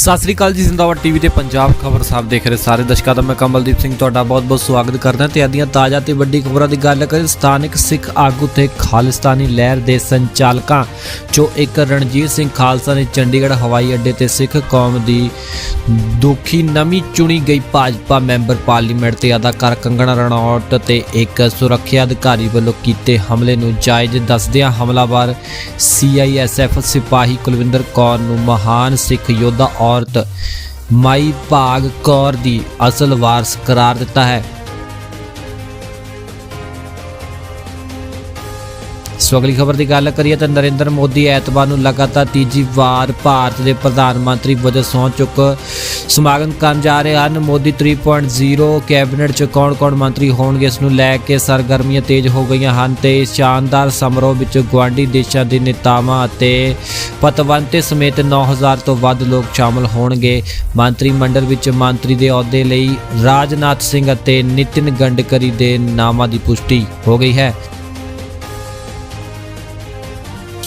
ਸਤਿ ਸ੍ਰੀ ਅਕਾਲ ਜੀ, ਜ਼ਿੰਦਾਬਾਦ ਟੀਵੀ ਤੇ ਪੰਜਾਬ ਖਬਰ ਸਾਹਿਬ ਦੇਖ ਰਹੇ ਸਾਰੇ ਦਰਸ਼ਕਾਂ ਦਾ। ਮੈਂ ਕਮਲਦੀਪ ਸਿੰਘ, ਤੁਹਾਡਾ ਬਹੁਤ-ਬਹੁਤ ਸਵਾਗਤ ਕਰਦਾ ਤੇ ਆਦੀਆਂ ਤਾਜ਼ਾ ਤੇ ਵੱਡੀ ਖਬਰਾਂ ਦੀ ਗੱਲ ਕਰੀਏ, ਸਥਾਨਕ ਸਿੱਖ ਆਗੂ ਤੇ ਖਾਲਿਸਤਾਨੀ ਲਹਿਰ ਦੇ ਸੰਚਾਲਕਾਂ ਚੋਂ ਇੱਕ ਰਣਜੀਤ ਸਿੰਘ ਖਾਲਸਾ ਨੇ ਚੰਡੀਗੜ੍ਹ ਹਵਾਈ ਅੱਡੇ ਤੇ ਸਿੱਖ ਕੌਮ ਦੀ ਦੁਖੀ ਨਵੀਂ ਚੁਣੀ ਗਈ ਭਾਜਪਾ ਮੈਂਬਰ ਪਾਰਲੀਮੈਂਟ ਤੇ ਅਦਾਕਾਰ ਕੰਗਣਾ ਰਣੌਤ ਤੇ ਇੱਕ ਸੁਰੱਖਿਆ ਅਧਿਕਾਰੀ ਵੱਲੋਂ ਕੀਤੇ ਹਮਲੇ ਨੂੰ ਜਾਇਜ਼ ਦੱਸਦਿਆਂ ਹਮਲਾਵਰ ਸੀਆਈਐਸਐਫ ਸਿਪਾਹੀ ਕੁਲਵਿੰਦਰ ਕੌਰ ਨੂੰ ਮਹਾਨ ਸਿੱਖ ਯੋਧਾ ਔਰਤ ਮਾਈ ਭਾਗ ਕੌਰ ਦੀ ਅਸਲ ਵਾਰਸ ਕਰਾਰ ਦਿੱਤਾ ਹੈ। ਸੋ ਅਗਲੀ ਖਬਰ ਦੀ ਗੱਲ ਕਰੀਏ ਤਾਂ ਨਰਿੰਦਰ ਮੋਦੀ ਐਤਵਾਰ ਨੂੰ ਲਗਾਤਾਰ ਤੀਜੀ ਵਾਰ ਭਾਰਤ ਦੇ ਪ੍ਰਧਾਨ ਮੰਤਰੀ ਵਜੋਂ ਸਹੁੰ ਚੁੱਕ ਸਮਾਗਮ ਕਰਨ ਜਾ ਰਹੇ ਹਨ। ਮੋਦੀ 3.0 ਕੈਬਨਿਟ ਚ ਕੌਣ-ਕੌਣ ਮੰਤਰੀ ਹੋਣਗੇ, ਇਸ ਨੂੰ ਲੈ ਕੇ ਸਰਗਰਮੀਆਂ ਤੇਜ਼ ਹੋ ਗਈਆਂ ਹਨ ਤੇ ਇਸ ਸ਼ਾਨਦਾਰ ਸਮਾਰੋਹ ਵਿੱਚ ਗਵਾਂਢੀ ਦੇਸ਼ਾਂ ਦੇ ਨੇਤਾਵਾਂ ਅਤੇ ਪਤਵੰਤੇ ਸਮੇਤ 9000 ਤੋਂ ਵੱਧ ਲੋਕ ਸ਼ਾਮਲ ਹੋਣਗੇ। ਮੰਤਰੀ ਮੰਡਲ ਵਿੱਚ ਮੰਤਰੀ ਦੇ ਅਹੁਦੇ ਲਈ ਰਾਜਨਾਥ ਸਿੰਘ ਅਤੇ ਨਿਤਿਨ ਗੰਡਕਰੀ ਦੇ ਨਾਮਾਂ ਦੀ ਪੁਸ਼ਟੀ ਹੋ ਗਈ ਹੈ।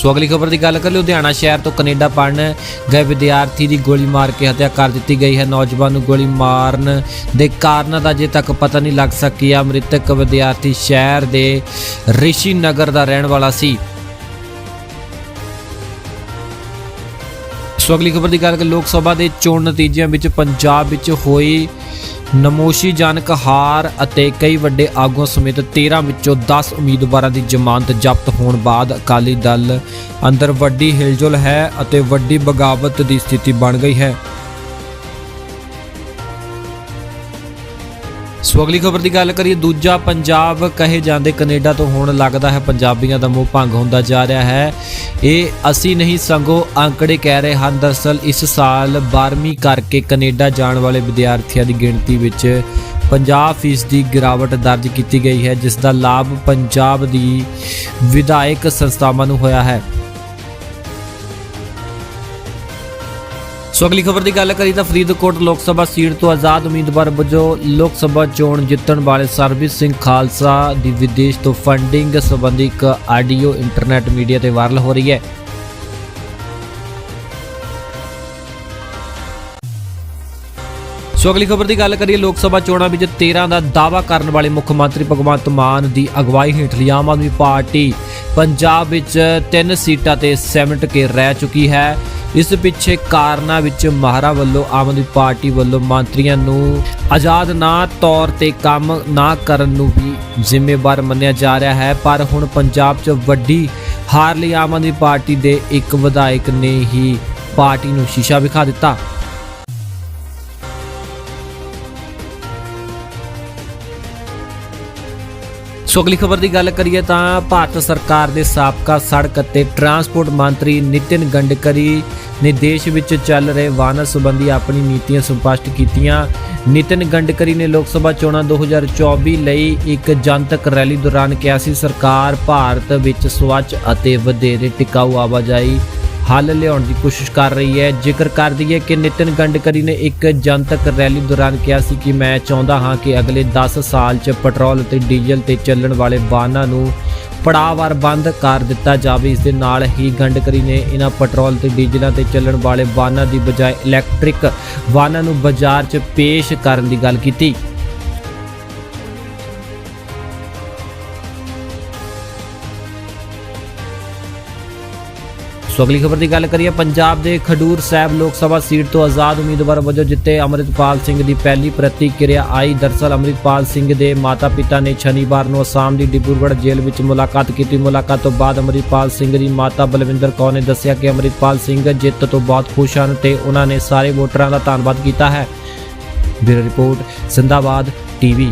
ਸੋ ਅਗਲੀ ਖਬਰ ਦੀ ਗੱਲ ਕਰ ਲੁਧਿਆਣਾ ਸ਼ਹਿਰ ਤੋਂ ਕੈਨੇਡਾ ਪੜਨ ਗਏ ਵਿਦਿਆਰਥੀ ਦੀ ਗੋਲੀ ਮਾਰ ਕੇ ਹੱਤਿਆ ਕਰ ਦਿੱਤੀ ਗਈ ਹੈ। ਨੌਜਵਾਨ ਨੂੰ ਗੋਲੀ ਮਾਰਨ ਦੇ ਕਾਰਨਾਂ ਦਾ ਅਜੇ ਤੱਕ ਪਤਾ ਨਹੀਂ ਲੱਗ ਸਕਿਆ। ਮ੍ਰਿਤਕ ਵਿਦਿਆਰਥੀ ਸ਼ਹਿਰ ਦੇ ਰਿਸ਼ੀ ਨਗਰ ਦਾ ਰਹਿਣ ਵਾਲਾ ਸੀ। ਸੋ ਅਗਲੀ ਖਬਰ ਦੀ ਗੱਲ ਕਰ ਲੋਕ ਸਭਾ ਦੇ ਚੋਣ ਨਤੀਜਿਆਂ ਵਿੱਚ ਪੰਜਾਬ ਵਿੱਚ ਹੋਈ ਨਮੋਸ਼ੀਜਨਕ ਹਾਰ ਅਤੇ ਕਈ ਵੱਡੇ ਆਗੂਆਂ ਸਮੇਤ 13 ਵਿੱਚੋਂ 10 ਉਮੀਦਵਾਰਾਂ ਦੀ ਜ਼ਮਾਨਤ ਜ਼ਬਤ ਹੋਣ ਬਾਅਦ ਅਕਾਲੀ ਦਲ ਅੰਦਰ ਵੱਡੀ ਹਿਲਜੁਲ ਹੈ ਅਤੇ ਵੱਡੀ ਬਗਾਵਤ ਦੀ ਸਥਿਤੀ ਬਣ ਗਈ ਹੈ। ਸੋ ਅਗਲੀ ਖਬਰ ਦੀ ਗੱਲ ਕਰੀਏ, ਦੂਜਾ ਪੰਜਾਬ ਕਹੇ ਜਾਂਦੇ ਕੈਨੇਡਾ ਤੋਂ ਹੁਣ ਲੱਗਦਾ ਹੈ, ਪੰਜਾਬੀਆਂ ਦਾ ਮੂੰਹ ਭੰਗ ਹੁੰਦਾ ਜਾ ਰਿਹਾ ਹੈ। ਇਹ ਅਸੀਂ ਨਹੀਂ ਸੰਗੋ ਅੰਕੜੇ ਕਹਿ ਰਹੇ ਹਨ। ਦਰਸਲ ਇਸ ਸਾਲ 12ਵੀਂ ਕਰਕੇ ਕੈਨੇਡਾ ਜਾਣ ਵਾਲੇ ਵਿਦਿਆਰਥੀਆਂ ਦੀ ਗਿਣਤੀ ਵਿੱਚ 50% ਦੀ ਗਿਰਾਵਟ ਦਰਜ ਕੀਤੀ ਗਈ ਹੈ ਜਿਸ ਦਾ ਲਾਭ ਪੰਜਾਬ ਦੀ ਵਿਧਾਇਕ ਸੰਸਥਾਵਾਂ ਨੂੰ ਹੋਇਆ ਹੈ। ਸੋ ਅਗਲੀ ਖਬਰ ਦੀ ਗੱਲ ਕਰੀ ਤਾਂ ਫਰੀਦਕੋਟ ਲੋਕ ਸਭਾ ਸੀਟ ਤੋਂ ਆਜ਼ਾਦ ਉਮੀਦਵਾਰ ਵਜੋਂ ਲੋਕ ਸਭਾ ਚੋਣ ਜਿੱਤਣ ਵਾਲੇ ਸਰਬਜੀਤ ਸਿੰਘ ਖਾਲਸਾ ਦੀ ਵਿਦੇਸ਼ ਤੋਂ ਫੰਡਿੰਗ ਸੰਬੰਧੀ ਇੱਕ ਆਡੀਓ ਇੰਟਰਨੈਟ ਮੀਡੀਆ ਤੇ ਵਾਇਰਲ ਹੋ ਰਹੀ ਹੈ। ਸੋ ਅਗਲੀ ਖਬਰ ਦੀ ਗੱਲ ਕਰੀਏ, ਲੋਕ ਸਭਾ ਚੋਣਾਂ ਵਿੱਚ 13 ਦਾ ਦਾਅਵਾ ਕਰਨ ਵਾਲੇ ਮੁੱਖ ਮੰਤਰੀ ਭਗਵੰਤ ਮਾਨ ਦੀ ਅਗਵਾਈ ਹੇਠਲੀ ਆਮ ਆਦਮੀ ਪਾਰਟੀ ਪੰਜਾਬ ਵਿੱਚ ਤਿੰਨ ਸੀਟਾਂ ਤੇ ਸੈਮਟ ਕੇ ਰਹਿ ਚੁੱਕੀ ਹੈ। ਇਸ ਪਿੱਛੇ ਕਾਰਨਾਂ ਵਿੱਚ ਮਹਾਰਾ ਵੱਲੋਂ ਆਮ ਆਦਮੀ ਪਾਰਟੀ ਵੱਲੋਂ ਮੰਤਰੀਆਂ ਨੂੰ ਆਜ਼ਾਦ ਨਾ ਤੌਰ ਤੇ ਕੰਮ ਨਾ ਕਰਨ ਨੂੰ ਵੀ ਜ਼ਿੰਮੇਵਾਰ ਮੰਨਿਆ ਜਾ ਰਿਹਾ ਹੈ, ਪਰ ਹੁਣ ਪੰਜਾਬ 'ਚ ਵੱਡੀ ਹਾਰ ਲਈ ਆਮ ਆਦਮੀ ਪਾਰਟੀ ਦੇ ਇੱਕ ਵਿਧਾਇਕ ਨੇ ਹੀ ਪਾਰਟੀ ਨੂੰ ਸ਼ੀਸ਼ਾ ਵਿਖਾ ਦਿੱਤਾ। ਸੋ ਅਗਲੀ ਖਬਰ ਦੀ ਗੱਲ ਕਰੀਏ ਤਾਂ ਭਾਰਤ ਸਰਕਾਰ ਦੇ ਸਾਬਕਾ ਸੜਕ ਅਤੇ ਟਰਾਂਸਪੋਰਟ ਮੰਤਰੀ ਨਿਤਿਨ ਗੰਡਕਰੀ ਨੇ ਦੇਸ਼ ਵਿੱਚ ਚੱਲ ਰਹੇ ਵਾਹਨਾਂ ਸੰਬੰਧੀ ਆਪਣੀ ਨੀਤੀਆਂ ਸਪਸ਼ਟ ਕੀਤੀਆਂ। ਨਿਤਿਨ ਗੰਡਕਰੀ ਨੇ ਲੋਕ ਸਭਾ ਚੋਣਾਂ 2024 ਲਈ ਇੱਕ ਜਨਤਕ ਰੈਲੀ ਦੌਰਾਨ ਕਿਹਾ ਸੀ, ਸਰਕਾਰ ਭਾਰਤ ਵਿੱਚ ਸਵੱਛ ਅਤੇ ਵਧੇਰੇ ਟਿਕਾਊ ਆਵਾਜਾਈ ਹੱਲ ਲਿਆਉਣ ਦੀ ਕੋਸ਼ਿਸ਼ ਕਰ ਰਹੀ ਹੈ। ਜ਼ਿਕਰ ਕਰ ਦਈਏ ਕਿ ਨਿਤਿਨ ਗੰਡਕਰੀ ਨੇ ਇੱਕ ਜਨਤਕ ਰੈਲੀ ਦੌਰਾਨ ਕਿਹਾ ਸੀ ਕਿ ਮੈਂ ਚਾਹੁੰਦਾ ਹਾਂ ਕਿ ਅਗਲੇ 10 ਸਾਲ 'ਚ ਪੈਟਰੋਲ ਅਤੇ ਡੀਜ਼ਲ ਤੇ ਚੱਲਣ ਵਾਲੇ ਵਾਹਨਾਂ ਨੂੰ ਪੜਾਅਵਾਰ ਬੰਦ ਕਰ ਦਿੱਤਾ ਜਾਵੇ। ਇਸ ਦੇ ਨਾਲ ਹੀ ਗੰਡਕਰੀ ਨੇ ਇਹਨਾਂ ਪੈਟਰੋਲ ਤੇ ਡੀਜ਼ਲਾਂ ਤੇ ਚੱਲਣ ਵਾਲੇ ਵਾਹਨਾਂ ਦੀ ਬਜਾਏ ਇਲੈਕਟ੍ਰਿਕ ਵਾਹਨਾਂ ਨੂੰ ਬਾਜ਼ਾਰ 'ਚ ਪੇਸ਼ ਕਰਨ ਦੀ ਗੱਲ ਕੀਤੀ। ਸੋ ਅਗਲੀ ਖਬਰ ਦੀ ਗੱਲ ਕਰੀਏ, ਪੰਜਾਬ ਦੇ ਖਡੂਰ ਸਾਹਿਬ ਲੋਕ ਸਭਾ ਸੀਟ ਤੋਂ ਆਜ਼ਾਦ ਉਮੀਦਵਾਰ ਵਜੋਂ ਜਿੱਤੇ ਅਮਰਿਤਪਾਲ ਸਿੰਘ ਦੀ ਪਹਿਲੀ ਪ੍ਰਤੀਕਿਰਿਆ ਆਈ। ਦਰਸਲ ਅਮਰਿਤਪਾਲ ਸਿੰਘ ਦੇ ਮਾਤਾ-ਪਿਤਾ ਨੇ ਸ਼ਨੀਵਾਰ ਨੂੰ ਅਸਾਮ ਦੀ ਡਿਬਰੂਗੜ੍ਹ ਜੇਲ੍ਹ ਵਿੱਚ ਮੁਲਾਕਾਤ ਕੀਤੀ। ਮੁਲਾਕਾਤ ਤੋਂ ਬਾਅਦ ਅਮਰਿਤਪਾਲ ਸਿੰਘ ਦੀ ਮਾਤਾ ਬਲਵਿੰਦਰ ਕੌਰ ਨੇ ਦੱਸਿਆ ਕਿ ਅਮਰਿਤਪਾਲ ਸਿੰਘ ਜਿੱਤ ਤੋਂ ਬਹੁਤ ਖੁਸ਼ ਹਨ ਤੇ ਉਹਨਾਂ ਨੇ ਸਾਰੇ ਵੋਟਰਾਂ ਦਾ ਧੰਨਵਾਦ ਕੀਤਾ ਹੈ। Bureau report, Zindabad TV.